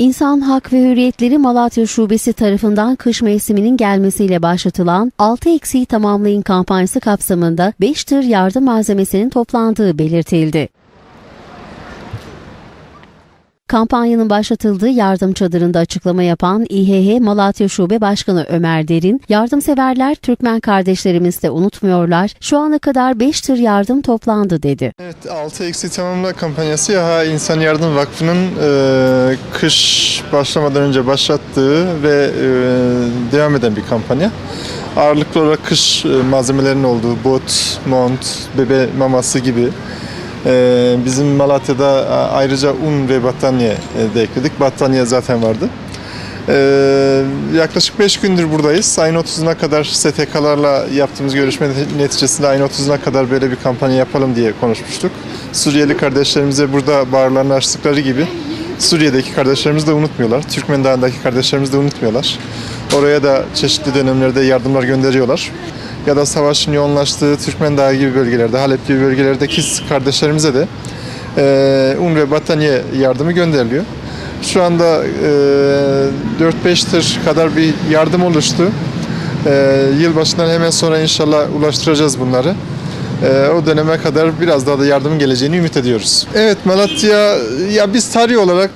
İnsan Hak ve Hürriyetleri Malatya Şubesi tarafından kış mevsiminin gelmesiyle başlatılan 6 eksiği tamamlayın kampanyası kapsamında 5 tır yardım malzemesinin toplandığı belirtildi. Kampanyanın başlatıldığı yardım çadırında açıklama yapan İHH Malatya Şube Başkanı Ömer Derin, yardımseverler Türkmen kardeşlerimiz de unutmuyorlar, şu ana kadar 5 tır yardım toplandı dedi. Evet 6 eksi tamamla kampanyası Yaha İnsan Yardım Vakfı'nın e, kış başlamadan önce başlattığı ve e, devam eden bir kampanya. Ağırlıklı olarak kış e, malzemelerinin olduğu bot, mont, bebe maması gibi bizim Malatya'da ayrıca un ve battaniye e, de ekledik. Battaniye zaten vardı. Ee, yaklaşık 5 gündür buradayız. Ayın 30'una kadar STK'larla yaptığımız görüşme neticesinde ayın 30'una kadar böyle bir kampanya yapalım diye konuşmuştuk. Suriyeli kardeşlerimize burada bağırlarını açtıkları gibi Suriye'deki kardeşlerimizi de unutmuyorlar. Türkmen Dağı'ndaki kardeşlerimizi de unutmuyorlar. Oraya da çeşitli dönemlerde yardımlar gönderiyorlar. Ya da savaşın yoğunlaştığı Türkmen Dağı gibi bölgelerde, Halep gibi bölgelerdeki kardeşlerimize de e, un ve battaniye yardımı gönderiliyor. Şu anda e, 4-5 tır kadar bir yardım oluştu. E, yılbaşından hemen sonra inşallah ulaştıracağız bunları. E, o döneme kadar biraz daha da yardımın geleceğini ümit ediyoruz. Evet Malatya, ya biz tarih olarak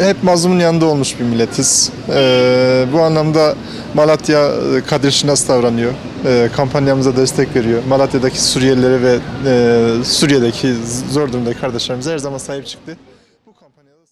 hep mazlumun yanında olmuş bir milletiz. E, bu anlamda Malatya e, Kadir Şinas davranıyor. E, kampanyamıza destek veriyor. Malatya'daki Suriyelilere ve e, Suriye'deki zor durumdaki kardeşlerimize her zaman sahip çıktı.